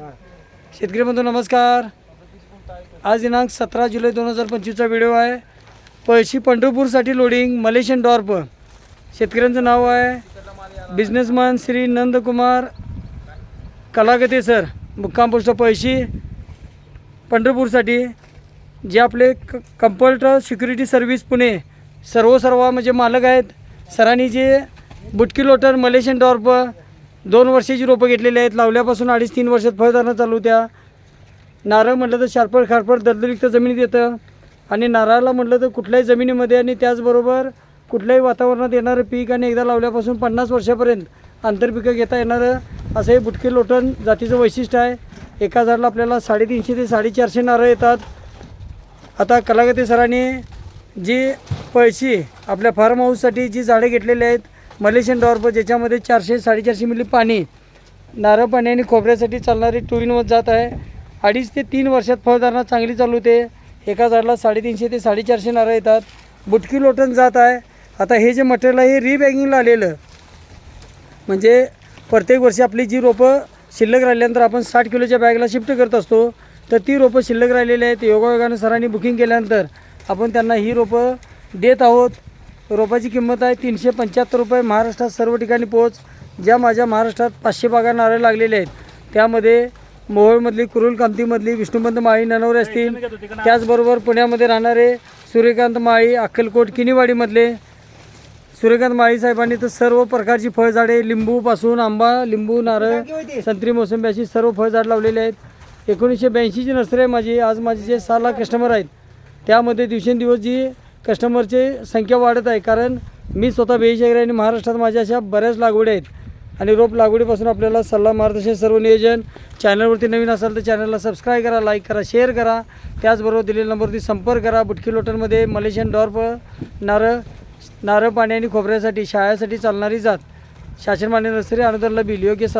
शेतकरी बंधू नमस्कार. आज दिनांक सतरा जुलै दोन हजार पंचवीसचा व्हिडिओ आहे. पळशी पंढरपूरसाठी लोडिंग मलेशियन डॉर्प शेतकऱ्यांचं नाव आहे बिझनेसमॅन श्री नंदकुमार कलागते सर. मुक्काम पोस्ट पळशी पंढरपूरसाठी जे आपले क कंपल्टर सिक्युरिटी सर्व्हिस पुणे सर्व सर्व म्हणजे मालक आहेत. सरांनी जे बुटकी लोटर मलेशियन डॉर्प दोन वर्षाची रोपं घेतलेली आहेत. लावल्यापासून अडीच तीन वर्षात फळधारणा चालू त्या नारळ म्हटलं तर शारपड खारपड दलदलयुक्त जमिनीत येतं. आणि नारळाला म्हटलं तर कुठल्याही जमिनीमध्ये आणि त्याचबरोबर कुठल्याही वातावरणात येणारं पीक आणि एकदा लावल्यापासून पन्नास वर्षापर्यंत आंतरपिकं घेता येणारं असं हे बुटके लोटण जातीचं वैशिष्ट्य आहे. एका झाडाला आपल्याला साडेतीनशे ते साडेचारशे नारळ येतात. आता कलागते सरांनी जी पैशी आपल्या फार्म हाऊससाठी जी झाडे घेतलेली आहेत मलेशियन डॉर्फ ज्याच्यामध्ये चारशे साडेचारशे मिली पाणी नारळ पाणी आणि खोबऱ्यासाठी चालणारी टुरिनवर जात आहे. अडीच ते तीन वर्षात फळधारणा चांगली चालू होते. एका झाडाला साडेतीनशे ते साडेचारशे नारळ येतात. बुटकी लोटण जात आहे. आता हे जे मटेरियल आहे हे रिबॅगिंगला आलेलं. म्हणजे प्रत्येक वर्षी आपली जी रोपं शिल्लक राहिल्यानंतर आपण साठ किलोच्या बॅगला शिफ्ट करत असतो. तर ती रोपं शिल्लक राहिलेली आहेत. योगायोगानं सरांनी बुकिंग केल्यानंतर आपण त्यांना ही रोपं देत आहोत. रोपाची किंमत आहे तीनशे पंच्याहत्तर रुपये. महाराष्ट्रात सर्व ठिकाणी पोच ज्या माझ्या महाराष्ट्रात पाचशे बागा नारळ लागलेले आहेत त्यामध्ये मोहोळमधली कुरुल कामतीमधली विष्णुपंत माळी ननवरे असतील. त्याचबरोबर पुण्यामध्ये राहणारे सूर्यकांत माळी अक्कलकोट किनीवाडीमधले सूर्यकांत माळी साहेबांनी तर सर्व प्रकारची फळझाडे लिंबूपासून आंबा लिंबू नारळ संत्री मोसंबी अशी सर्व फळझाड लावलेली आहेत. एकोणीसशे ब्याऐंशीची नर्सरी आहे माझी. आज माझे जे सहा लाख कस्टमर आहेत त्यामध्ये दिवसेंदिवस जी कस्टमरची संख्या वाढत आहे कारण मी स्वतः बेळशेकर आणि महाराष्ट्रात माझ्या अशा बऱ्याच लागवडी आहेत. आणि रोप लागवडीपासून आपल्याला सल्ला मार्गदर्शन सर्व नियोजन. चॅनलवरती नवीन असाल तर चॅनलला सबस्क्राईब करा लाईक करा शेअर करा. त्याचबरोबर दिलेल्या नंबरवरती संपर्क करा. बुटकी लोटरमध्ये मलेशियन डॉर्फ नारळ नारळ पाणी आणि खोबऱ्यासाठी शाळेसाठी चालणारी जात. शासन मान्य नर्सरी अनुदानला बिल योग्य सल्ला